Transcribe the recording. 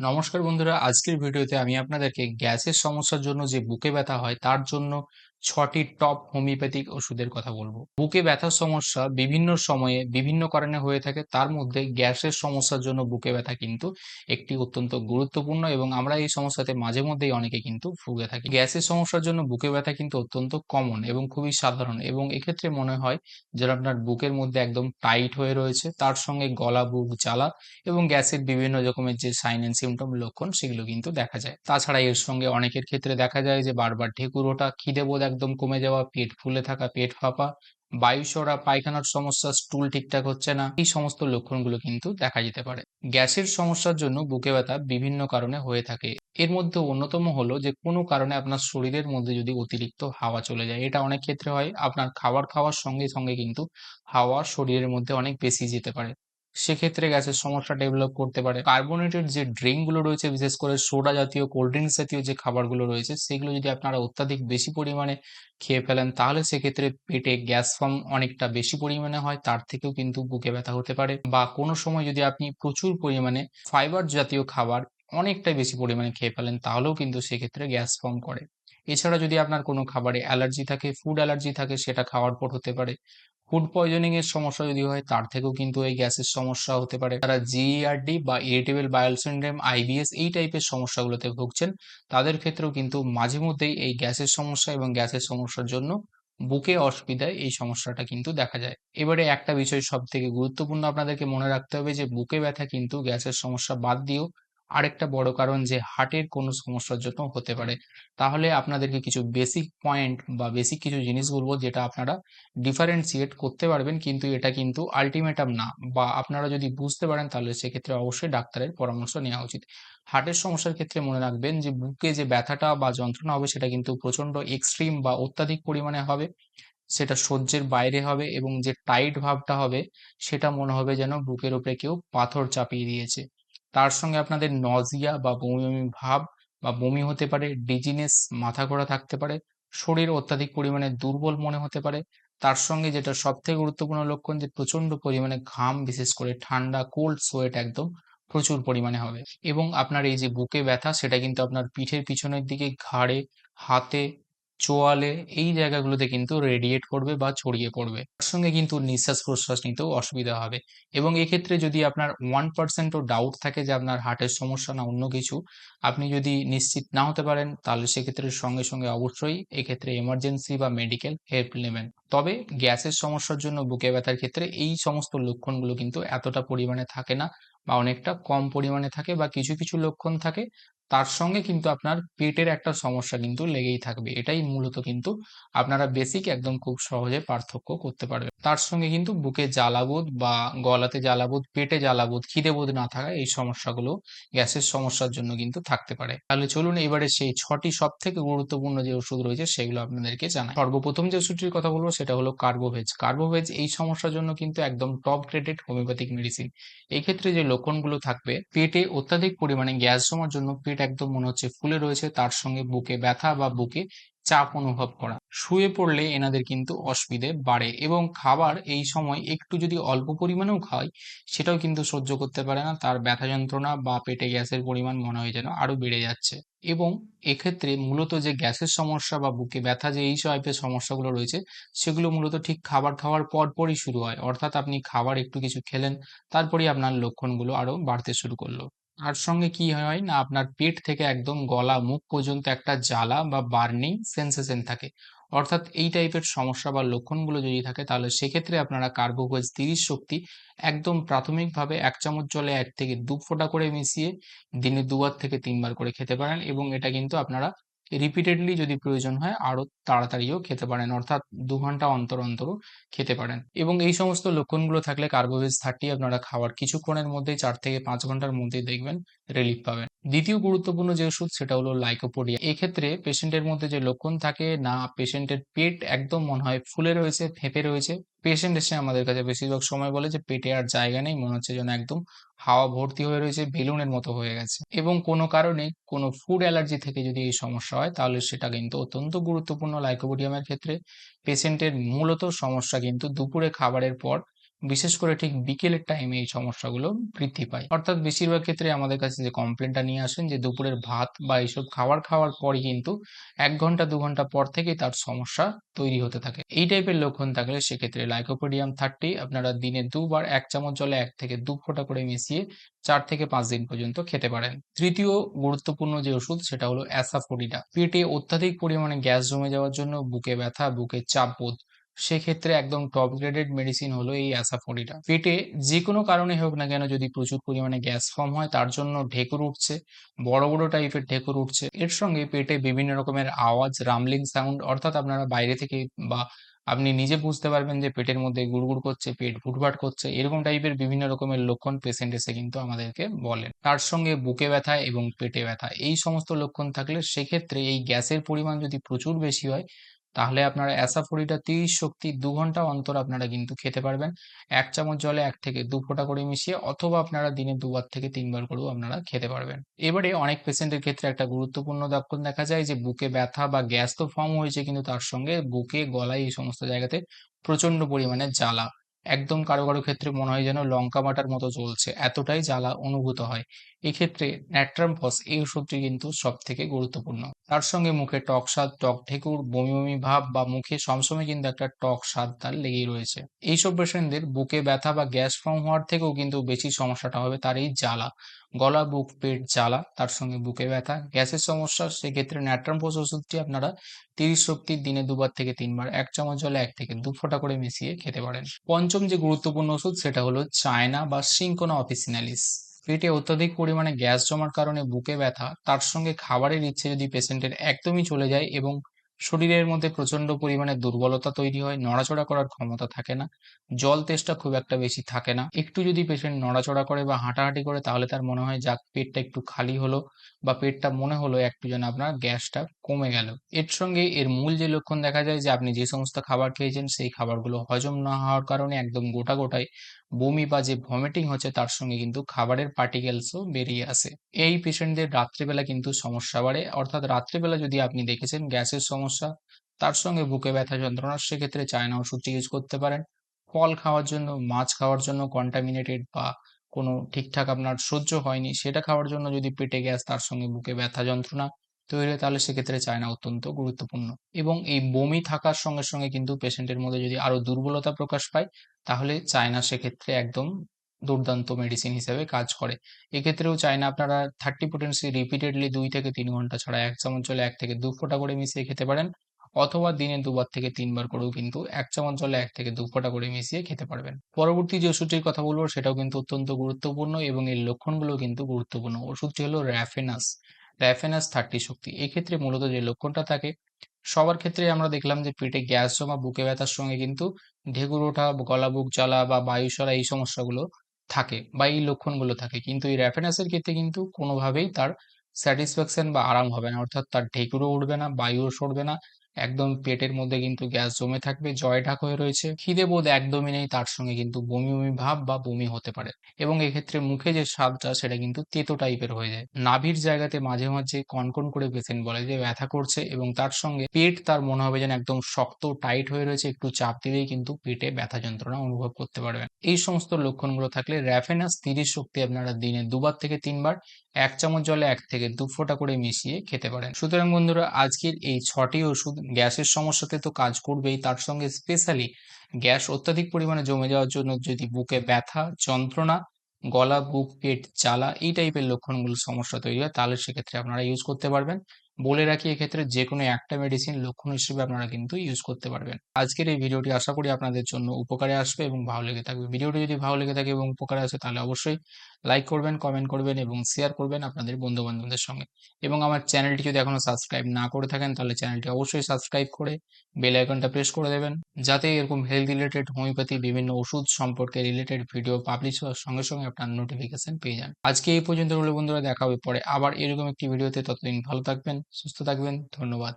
নমস্কার বন্ধুরা, আজকের ভিডিওতে আমি আপনাদেরকে গ্যাসের সমস্যার জন্য যে বুকে ব্যথা হয়, তার জন্য ছটি টপ হোমিওপ্যাথিক ওষুধের কথা বলব। বুকে ব্যথার সমস্যা বিভিন্ন সময়ে বিভিন্ন কারণে হয়ে থাকে, তার মধ্যে গ্যাসের সমস্যার জন্য বুকে ব্যথা কিন্তু একটি অত্যন্ত গুরুত্বপূর্ণ এবং আমরা এই সমস্যাতে মাঝে মধ্যেই অনেকে কিন্তু ভুগে থাকি। গ্যাসের সমস্যার জন্য বুকে ব্যথা কিন্তু অত্যন্ত কমন এবং খুবই সাধারণ এবং এক্ষেত্রে মনে হয় যে আপনার বুকের মধ্যে একদম টাইট হয়ে রয়েছে, তার সঙ্গে গলা, বুক জ্বালা এবং গ্যাসের বিভিন্ন রকমের যে সাইন এন্ড সিমটম লক্ষণ সেগুলো কিন্তু দেখা যায়। তাছাড়া এর সঙ্গে অনেকের ক্ষেত্রে দেখা যায় যে বারবার ঢেকুর ওঠা, খিদে বোধ একদম কমে যাওয়া, পেট ফুলে থাকা, পেট ফাঁপা, বায়ু সরা, পায়খানার সমস্যা, স্টুল ঠিকঠাক হচ্ছে না, এই সমস্ত লক্ষণগুলো কিন্তু দেখা যেতে পারে। গ্যাসের সমস্যার জন্য বুকে ব্যথা বিভিন্ন কারণে হয়ে থাকে। এর মধ্যে অন্যতম হলো যে, কোনো কারণে আপনার শরীরের মধ্যে যদি অতিরিক্ত হাওয়া চলে যায়, এটা অনেক ক্ষেত্রে হয়, আপনার খাবার খাওয়ার সঙ্গে সঙ্গে কিন্তু হাওয়া শরীরের মধ্যে অনেক বেশি যেতে পারে। সেক্ষেত্রে গ্যাসের সমস্যা ডেভেলপ করতে পারে। কার্বোনেটেড যে ড্রিঙ্কগুলো রয়েছে, বিশেষ করে সোডা জাতীয় কোল্ড ড্রিঙ্কস জাতীয় যে খাবারগুলো রয়েছে, সেগুলো যদি আপনারা অত্যাধিক বেশি পরিমাণে খেয়ে ফেলেন, তাহলে সেক্ষেত্রে পেটে গ্যাস ফর্ম অনেকটা বেশি পরিমাণে হয়, তার থেকেও কিন্তু বুকে ব্যথা হতে পারে। বা কোনো সময় যদি আপনি প্রচুর পরিমাণে ফাইবার জাতীয় খাবার অনেকটাই বেশি পরিমাণে খেয়ে ফেলেন, তাহলেও কিন্তু সেক্ষেত্রে গ্যাস ফর্ম করে। এছাড়া যদি আপনার কোনো খাবারে অ্যালার্জি থাকে ফুড অ্যালার্জি থাকে, সেটা খাওয়ার পর হতে পারে। ফুড পয়জনিং এর সমস্যা যদি হয়, তার থেকেও কিন্তু এই গ্যাসের সমস্যা হতে পারে। তারা জিইআরডি বা ইরিটেবল বায়োল সিন্ড্রোম আইবিএস এই টাইপের সমস্যাগুলোতে ভুগছেন, তাদের ক্ষেত্রেও কিন্তু মাঝে মধ্যেই এই গ্যাসের সমস্যা এবং গ্যাসের সমস্যার জন্য বুকে অসুবিধায় এই সমস্যাটা কিন্তু দেখা যায়। এবারে একটা বিষয় সব থেকে গুরুত্বপূর্ণ আপনাদেরকে মনে রাখতে হবে যে, বুকে ব্যথা কিন্তু গ্যাসের সমস্যা বাদ দিয়েও আরেকটা বড় কারণ যে হার্টের কোনো সমস্যার জন্য হতে পারে। তাহলে আপনাদেরকে কিছু বেসিক পয়েন্ট বা বেসিক কিছু জিনিস বলব যেটা আপনারা ডিফারেন্সিয়েট করতে পারবেন, কিন্তু এটা কিন্তু আলটিমেটাম না বা আপনারা যদি বুঝতে পারেন তাহলে সেক্ষেত্রে অবশ্যই ডাক্তারের পরামর্শ নেওয়া উচিত। হার্টের সমস্যার ক্ষেত্রে মনে রাখবেন যে বুকে যে ব্যথাটা বা যন্ত্রণা হবে সেটা কিন্তু প্রচণ্ড এক্সট্রিম বা অত্যাধিক পরিমাণে হবে, সেটা সহ্যের বাইরে হবে এবং যে টাইট ভাবটা হবে সেটা মনে হবে যেন বুকের উপরে কেউ পাথর চাপিয়ে দিয়েছে। তার সঙ্গে আপনাদের নজিয়া বা বমি বমি ভাব বা বমি হতে পারে ডিজিনেস মাথা ঘোরা থাকতে পারে, শরীর অত্যাধিক পরিমাণে দুর্বল মনে হতে পারে, তার সঙ্গে যেটা সব থেকে গুরুত্বপূর্ণ লক্ষণ যে প্রচণ্ড পরিমাণে ঘাম, বিশেষ করে ঠান্ডা কোল্ড সোয়েট একদম প্রচুর পরিমাণে হবে এবং আপনার এই যে বুকে ব্যথা, সেটা কিন্তু আপনার পিঠের পিছনের দিকে, ঘাড়ে, হাতে চোয়ালে এই জায়গাগুলোতে কিন্তু রেডিয়েট করবে বা ছড়িয়ে পড়বে। তার সঙ্গে কিন্তু নিঃশ্বাস প্রশ্বাস নিতেও অসুবিধা হবে। এবং এক্ষেত্রে যদি আপনার ওয়ান পার্সেন্টও ডাউট থাকে যে আপনার হার্টের সমস্যা না, অন্য কিছু, আপনি যদি নিশ্চিত না হতে পারেন, তাহলে সেক্ষেত্রে সঙ্গে সঙ্গে অবশ্যই এক্ষেত্রে এমার্জেন্সি বা মেডিকেল হেল্প নেবেন। তবে গ্যাসের সমস্যার জন্য বুকে ব্যথার ক্ষেত্রে এই সমস্ত লক্ষণগুলো কিন্তু এতটা পরিমাণে থাকে না। বা অনেকটা কম পরিমাণে থাকে বা কিছু কিছু লক্ষণ থাকে, তার সঙ্গে কিন্তু আপনার পেটের একটা সমস্যা কিন্তু লেগেই থাকবে। এটাই মূলত কিন্তু আপনারা বেসিক একদম খুব সহজে পার্থক্য করতে পারবেন। তার সঙ্গে কিন্তু বুকে জ্বালাবোধ বা গলাতে জ্বালাবোধ, পেটে জ্বালাবোধ, খিদে বোধ না থাকা এই সমস্যাগুলো গ্যাসের সমস্যার জন্য কিন্তু থাকতে পারে। তাহলে চলুন এবারে সেই ছটি সব থেকে গুরুত্বপূর্ণ যে ওষুধ রয়েছে সেগুলো আপনাদেরকে জানাই। সর্বপ্রথম যে ওষুধটির কথা বলব সেটা হলো কার্বোভেজ। কার্বোভেজ এই সমস্যার জন্য কিন্তু একদম টপ গ্রেডেড হোমিওপ্যাথিক মেডিসিন এই ক্ষেত্রে যে লক্ষণগুলো থাকবে, পেটে অত্যাধিক পরিমাণে গ্যাস জমার জন্য পেট একদম মনে হচ্ছে ফুলে রয়েছে, তার সঙ্গে বুকে ব্যথা বা বুকে চাপ অনুভব করা। শুয়ে পড়লে এনাদের কিন্তু অসুবিধে বাড়ে এবং খাবার এই সময় একটু যদি অল্প পরিমাণেও খায়, সেটাও কিন্তু সহ্য করতে পারে না। তার ব্যথা যন্ত্রণা বা পেটে গ্যাসের পরিমাণ মনে হয় যেন আরও বেড়ে যাচ্ছে। এবং এক্ষেত্রে মূলত যে গ্যাসের সমস্যা বা বুকে ব্যথা যে এই টাইপের সমস্যাগুলো রয়েছে, সেগুলো মূলত ঠিক খাবার খাওয়ার পরপরই শুরু হয়। অর্থাৎ আপনি খাবার একটু কিছু খেলেন, তারপরেই আপনার লক্ষণগুলো আরও বাড়তে শুরু করল। তার সঙ্গে কি হয় না, আপনার পেট থেকে একদম গলা মুখ পর্যন্ত একটা জ্বালা বা বার্নিং সেন্সেশন থাকে। অর্থাৎ এই টাইপের সমস্যা বা লক্ষণগুলো যদি থাকে, তাহলে সেক্ষেত্রে আপনারা কার্বোভোজ তিরিশ শক্তি একদম প্রাথমিকভাবে এক চামচ জলে এক থেকে দু ফোঁটা করে মিশিয়ে দিনে দুবার থেকে তিনবার করে খেতে পারেন এবং এটা কিন্তু আপনারা রিপিটেডলি যদি প্রয়োজন হয়, আরও তাড়াতাড়িও খেতে পারেন, অর্থাৎ দু ঘণ্টা অন্তর অন্তরও খেতে পারেন। এবং এই সমস্ত লক্ষণগুলো থাকলে কার্বোভেজ থার্টি আপনারা খাওয়ার কিছুক্ষণের মধ্যেই চার থেকে পাঁচ ঘণ্টার মধ্যেই দেখবেন রিলিফ পাবেন। দ্বিতীয় গুরুত্বপূর্ণ যে ওষুধ, সেটা হলো লাইকোপোডিয়া এক্ষেত্রে পেশেন্টের মধ্যে যে লক্ষণ থাকে, না পেশেন্টের পেট একদম মনে হয় ফুলে রয়েছে, ফেঁপে রয়েছে পেশেন্ট এসে আমাদের কাছে বেশিরভাগ সময় বলে যে, পেটে আর জায়গা নেই, মনে হচ্ছে যেন একদম হাওয়া ভর্তি হয়ে রয়েছে বেলুনের মতো হয়ে গেছে। এবং কোনো কারণে কোনো ফুড অ্যালার্জি থেকে যদি এই সমস্যা হয়, তাহলে সেটা কিন্তু অত্যন্ত গুরুত্বপূর্ণ লাইকোবোডিয়ামের ক্ষেত্রে। পেশেন্টের মূলত সমস্যা কিন্তু দুপুরে খাবারের পর বিশেষ করে ঠিক বিকেলের টাইমে এই সমস্যাগুলো বৃদ্ধি পায়। অর্থাৎ বেশিরভাগ ক্ষেত্রে আমাদের কাছে যে কমপ্লেনটা নিয়ে আসেন, যে দুপুরের ভাত বা এইসব খাবার খাওয়ার পরই কিন্তু এক ঘণ্টা, দু ঘণ্টা পর থেকেই তার সমস্যা তৈরি হতে থাকে। এই টাইপের লক্ষণ থাকলে সেক্ষেত্রে লাইকোপোডিয়াম থার্টি আপনারা দিনে দুবার এক চামচ জলে এক থেকে দু ফোঁটা করে মিশিয়ে চার থেকে পাঁচ দিন পর্যন্ত খেতে পারেন। তৃতীয় গুরুত্বপূর্ণ যে ওষুধ, সেটা হলো অ্যাসাফোডিডা পেটে অত্যাধিক পরিমাণে গ্যাস জমে যাওয়ার জন্য বুকে ব্যথা, বুকে চাপ বোধ সেক্ষেত্রে একদম টপ গ্রেডেড মেডিসিন হলো এই অ্যাসাফোডিডা পেটে যে কোনো কারণে হোক না কেন যদি প্রচুর পরিমাণে গ্যাস ফর্ম হয়, তার জন্য ঢেকুর উঠছে, বড় বড় টাইপের ঢেকুর উঠছে। এর সঙ্গে পেটে বিভিন্ন রকমের আওয়াজ রামলিং সাউন্ড অর্থাৎ আপনারা বাইরে থেকে বা আপনি নিজে বুঝতে পারবেন যে পেটের মধ্যে গুড়গুড় করছে, পেট ভুটভাট করছে, এরকম টাইপের বিভিন্ন রকমের লক্ষণ পেশেন্ট এসে কিন্তু আমাদেরকে বলেন। তার সঙ্গে বুকে ব্যথা এবং পেটে ব্যথা, এই সমস্ত লক্ষণ থাকলে সেক্ষেত্রে এই গ্যাসের পরিমাণ যদি প্রচুর বেশি হয় তাহলে আপনারা অ্যাসাফোরিটা তিরিশ শক্তি দু ঘণ্টা অন্তর আপনারা কিন্তু খেতে পারবেন। এক চামচ জলে এক থেকে দু ফোঁটা করে মিশিয়ে অথবা আপনারা দিনে দুবার থেকে তিনবার করেও আপনারা খেতে পারবেন। এবারে অনেক পেশেন্টের ক্ষেত্রে একটা গুরুত্বপূর্ণ লক্ষণ দেখা যায় যে, বুকে ব্যথা বা গ্যাস তো ফর্ম হয়েছে কিন্তু তার সঙ্গে বুকে, গলায় এই সমস্ত জায়গাতে প্রচণ্ড পরিমাণে জ্বালা। একদম কারও কারও ক্ষেত্রে মনে হয় যেন লঙ্কা বাটার মতো চলছে এতটাই জ্বালা অনুভূত হয়। এক্ষেত্রে ন্যাট্রামফস এই ওষুধটি কিন্তু সব থেকে গুরুত্বপূর্ণ। তার সঙ্গে মুখে টক স্বাদ, টক ঠেকুর বমি বমি ভাব বা মুখে সবসময় কিন্তু একটা টক স্বাদ তার লেগেই রয়েছে। এইসব পেশেন্টদের বুকে ব্যথা বা গ্যাস ফর্ম হওয়ার থেকেও কিন্তু বেশি সমস্যাটা হবে তার এই জ্বালা। গলা, বুক, পেট জ্বালা, তার সঙ্গে বুকে ব্যথা, গ্যাসের সমস্যা, সেক্ষেত্রে ন্যাট্রামফস ওষুধটি আপনারা তিরিশ শক্তির দিনে দুবার থেকে তিনবার, এক চামচ জলে এক থেকে দু ফোঁটা করে মিশিয়ে খেতে পারেন। পঞ্চম যে গুরুত্বপূর্ণ ওষুধ, সেটা হলো চায়না বা সিঙ্কোনা অফিসিনালিস। পেটে অত্যাধিক পরিমাণে গ্যাস জমার কারণে বুকে ব্যথা, তার সঙ্গে খাবারের ইচ্ছে যদি পেশেন্টের একদমই চলে যায় এবং শরীরের মধ্যে প্রচণ্ড পরিমাণে দুর্বলতা তৈরি হয়, নড়াচড়া করার ক্ষমতা থাকে না, জল তেষ্টা খুব একটা বেশি থাকে না। একটু যদি পেশেন্ট নড়াচড়া করে বা হাঁটাহাঁটি করে তাহলে তার মনে হয়, যাক, পেটটা একটু খালি হলো বা পেটটা মনে হলো একটু যেন আপনার গ্যাসটা কমে গেল। এর সঙ্গে এর মূল যে লক্ষণ দেখা যায় যে, আপনি যে সমস্ত খাবার খেয়েছেন, সেই খাবারগুলো হজম না হওয়ার কারণে একদম গোটা গোটায় বমি বা যে ভমিটিং হচ্ছে, তার সঙ্গে কিন্তু খাবারের পার্টিকেলসও বেরিয়ে আসে। এই পেশেন্টদের রাত্রিবেলা কিন্তু সমস্যা বাড়ে। অর্থাৎ রাত্রিবেলা যদি আপনি দেখেছেন গ্যাসের সমস্যা, তার সঙ্গে বুকে ব্যথা যন্ত্রণা, সেক্ষেত্রে চায়না ওষুধটি ইউজ করতে পারেন। ফল খাওয়ার জন্য, মাছ খাওয়ার জন্য কন্টামিনেটেড বা কোনো ঠিকঠাক আপনার সহ্য হয়নি, সেটা খাওয়ার জন্য যদি পেটে গ্যাস, তার সঙ্গে বুকে ব্যথা যন্ত্রণা তৈরি তাহলে সেক্ষেত্রে চায়না অত্যন্ত গুরুত্বপূর্ণ। এবং এই বমি থাকার সঙ্গে সঙ্গে কিন্তু পেশেন্টের মধ্যে যদি আরও দুর্বলতা প্রকাশ পায়, তাহলে চায়না সেক্ষেত্রে একদম দুর্দান্ত মেডিসিন হিসেবে কাজ করে। এক্ষেত্রেও চায়না আপনারা থার্টি পোটেন্সি রিপিটেডলি দুই থেকে তিন ঘণ্টা ছাড়া এক চামচ জলে এক থেকে দু ফোঁটা করে মিশিয়ে খেতে পারেন, অথবা দিনে দুবার থেকে তিনবার করেও কিন্তু এক চামচ জলে এক থেকে দু ফোঁটা করে মিশিয়ে খেতে পারবেন। পরবর্তী যে ওষুধটির কথা বলব, সেটাও কিন্তু অত্যন্ত গুরুত্বপূর্ণ এবং এর লক্ষণগুলো কিন্তু গুরুত্বপূর্ণ। ওষুধটি হলো র্যাফেনাস র্যাফেনাস থার্টি শক্তি। এক্ষেত্রে মূলত যে লক্ষণটা থাকে, সবার ক্ষেত্রে আমরা দেখলাম যে পেটে গ্যাস জমা, বুকে ব্যথার সঙ্গে কিন্তু ঢেকুর ওঠা, গলা, বুক জ্বালা বা বায়ু সরা এই সমস্যাগুলো থাকে বা এই লক্ষণগুলো থাকে। কিন্তু এই র্যাফেনাসের ক্ষেত্রে কিন্তু কোনোভাবেই তার স্যাটিসফ্যাকশন বা আরাম হবে না। অর্থাৎ তার ঢেকুরও উঠবে না, বায়ুও সরবে না একদম পেটের মধ্যে কিন্তু গ্যাস জমে থাকবে, জয় ঢাক হয়ে রয়েছে। খিদে বোধ একদমই নেই তার সঙ্গে কিন্তু বমি বমি ভাব বা বমি হতে পারে। এবং এক্ষেত্রে মুখে যে স্বাদটা সেটা কিন্তু তেতো টাইপের হয়ে যায়। নাভির জায়গাতে মাঝে মাঝে কনকন করে পেশেন্ট বলে যে ব্যথা করছে এবং তার সঙ্গে পেট তার মনে হবে যেন একদম শক্ত, টাইট হয়ে রয়েছে। একটু চাপ দিলেই কিন্তু পেটে ব্যথা যন্ত্রণা অনুভব করতে পারবেন। এই সমস্ত লক্ষণগুলো থাকলে র্যাফেনাস তিরিশ শক্তি আপনারা দিনে দুবার থেকে তিনবার এক চামচ জলে এক থেকে দু ফোঁটা করে মিশিয়ে খেতে পারেন। সুতরাং বন্ধুরা, আজকের এই ছটি ওষুধ গ্যাসের সমস্যাতে তো কাজ করবেই, তার সঙ্গে স্পেশালি গ্যাস অত্যাধিক পরিমাণে জমে যাওয়ার জন্য যদি বুকে ব্যথা, যন্ত্রণা, গলা, বুক, পেট, জ্বালা এই টাইপের লক্ষণগুলো সমস্যা তৈরি হয়, তাহলে সেক্ষেত্রে আপনারা ইউজ করতে পারবেন। বলে রাখি, এক্ষেত্রে যে কোনো একটা মেডিসিন লক্ষণ হিসেবে আপনারা কিন্তু ইউজ করতে পারবেন। আজকের এই ভিডিওটি আশা করি আপনাদের জন্য উপকারে আসবে এবং ভালো লেগে থাকবে। ভিডিওটি যদি ভালো লেগে থাকে এবং উপকারে আসে, তাহলে অবশ্যই লাইক করবেন কমেন্ট করবেন এবং শেয়ার করবেন আপনাদের বন্ধু বান্ধবদের সঙ্গে। এবং আমার চ্যানেলটি যদি এখনও সাবস্ক্রাইব না করে থাকেন, তাহলে চ্যানেলটি অবশ্যই সাবস্ক্রাইব করে বেল আইকনটা প্রেস করে দেবেন। যাতে এরকম হেলথ রিলেটেড হোমিওপ্যাথি বিভিন্ন ওষুধ সম্পর্কে রিলেটেড ভিডিও পাবলিশ হওয়ার সঙ্গে সঙ্গে আপনার নোটিফিকেশন পেয়ে যান। আজকে এই পর্যন্ত রইল বন্ধুরা, দেখা হবে পরে আবার এরকম একটি ভিডিওতে ততদিন ভালো থাকবেন, সুস্থ থাকবেন, ধন্যবাদ।